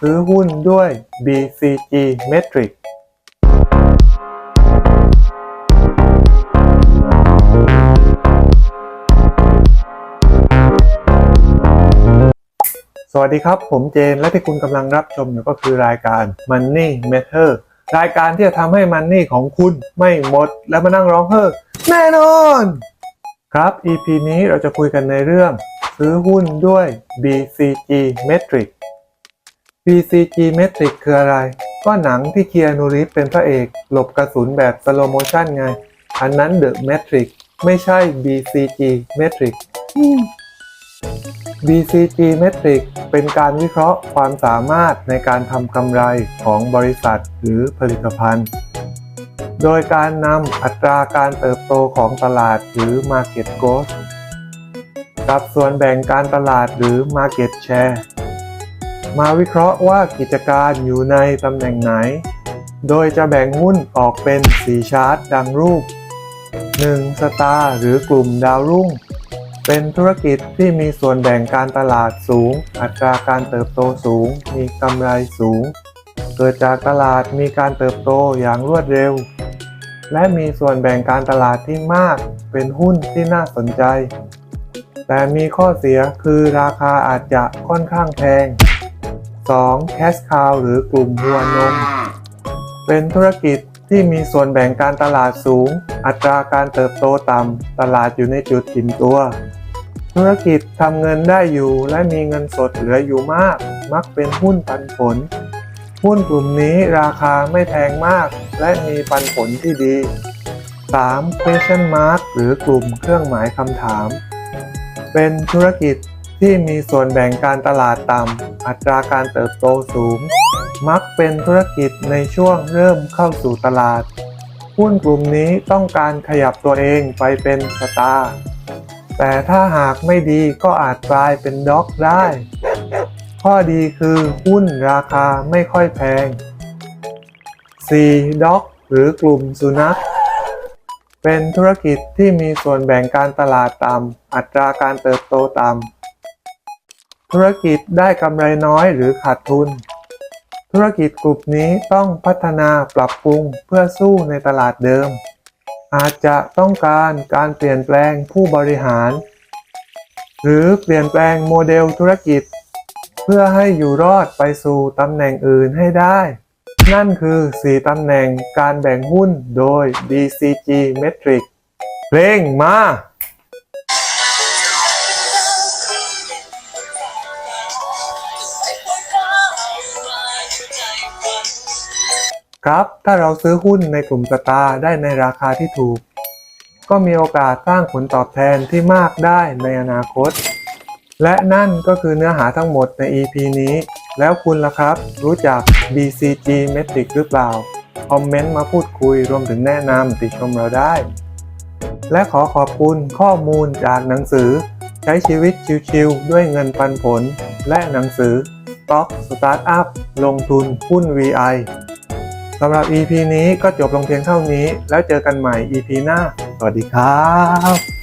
ซื้อหุ้นด้วย BCG Metric สวัสดีครับ ผมเจนและที่คุณกำลังรับชมอยู่ก็คือรายการ Money Matter รายการที่จะทำให้ Money ของคุณไม่หมดและมานั่งร้องเฮ้อแน่นอน ครับ EP นี้เราจะคุยกันในเรื่อง ซื้อหุ้นด้วย BCG Metric BCG Metric คืออะไร ก็หนังที่เคียนูรีฟเป็นพระเอก หลบกระสุนแบบสโลโมชันไง อันนั้น The Matrix ไม่ใช่ BCG Metric BCG Metric เป็นการวิเคราะห์ความสามารถในการทำกำไรของบริษัทหรือผลิตภัณฑ์ โดยการนำอัตราการเติบโตของตลาดหรือ Market Growth กับส่วนแบ่งการตลาดหรือ Market Share มาวิเคราะห์ว่ากิจการอยู่ในตำแหน่งไหน โดยจะแบ่งหุ้นออกเป็น4ชาร์ตดังรูป 1. สตาร์หรือกลุ่มดาวรุ่ง เป็นธุรกิจที่มีส่วนแบ่งการตลาดสูง อัตราการเติบโตสูง มีกำไรสูง เกิดจากตลาดมีการเติบโตอย่างรวดเร็ว และมีส่วนแบ่งการตลาดที่มาก เป็นหุ้นที่น่าสนใจแต่มีข้อเสียคือราคาอาจจะค่อนข้างแพง 2. Cash Cow หรือกลุ่มวัวนม เป็นธุรกิจที่มีส่วนแบ่งการตลาดสูง อัตราการเติบโตต่ำ ตลาดอยู่ในจุดอิ่มตัว ธุรกิจทำเงินได้อยู่และมีเงินสดเหลืออยู่มาก มักเป็นหุ้นปันผล หุ้นกลุ่มนี้ราคาไม่แพงมาก และมีปันผลที่ดี 3. question mark หรือกลุ่มเครื่องหมายคำถาม เป็นธุรกิจ ที่มีส่วนแบ่งการตลาดต่ำ อัตราการเติบโตสูง มักเป็นธุรกิจในช่วงเริ่มเข้าสู่ตลาด หุ้นกลุ่มนี้ต้องการขยับตัวเองไปเป็นสตาร์แต่ถ้าหากไม่ดีก็อาจกลายเป็นด็อกได้ ข้อดีคือหุ้นราคาไม่ค่อยแพง 4. ด็อก หรือกลุ่มสุนัขเป็นธุรกิจที่มีส่วนแบ่งการตลาดต่ำ อัตราการเติบโตต่ำ ธุรกิจได้กำไรน้อยหรือขาดทุน ธุรกิจกลุ่มนี้ต้องพัฒนาปรับปรุงเพื่อสู้ในตลาดเดิม อาจจะต้องการการเปลี่ยนแปลงผู้บริหาร หรือเปลี่ยนแปลงโมเดลธุรกิจ เพื่อให้อยู่รอดไปสู่ตำแหน่งอื่นให้ได้ นั่นคือ 4ตำแหน่งการแบ่งหุ้นโดย BCG Metric เพลงมา ครับ ถ้าเราซื้อหุ้นในกลุ่มสตาร์ได้ในราคาที่ถูก ก็มีโอกาสสร้างผลตอบแทนที่มากได้ในอนาคต และนั่นก็คือเนื้อหาทั้งหมดใน EP นี้ แล้วคุณล่ะครับ รู้จัก BCG Metric หรือเปล่า คอมเมนต์มาพูดคุยรวมถึงแนะนำติชมเราได้ และขอขอบคุณข้อมูลจากหนังสือ ใช้ชีวิตชิวๆด้วยเงินปันผล และหนังสือ Stock Startup ลงทุนหุ้น VI สำหรับ EP นี้ก็จบลงเพียงเท่านี้ แล้วเจอกันใหม่ EP หน้า สวัสดีครับ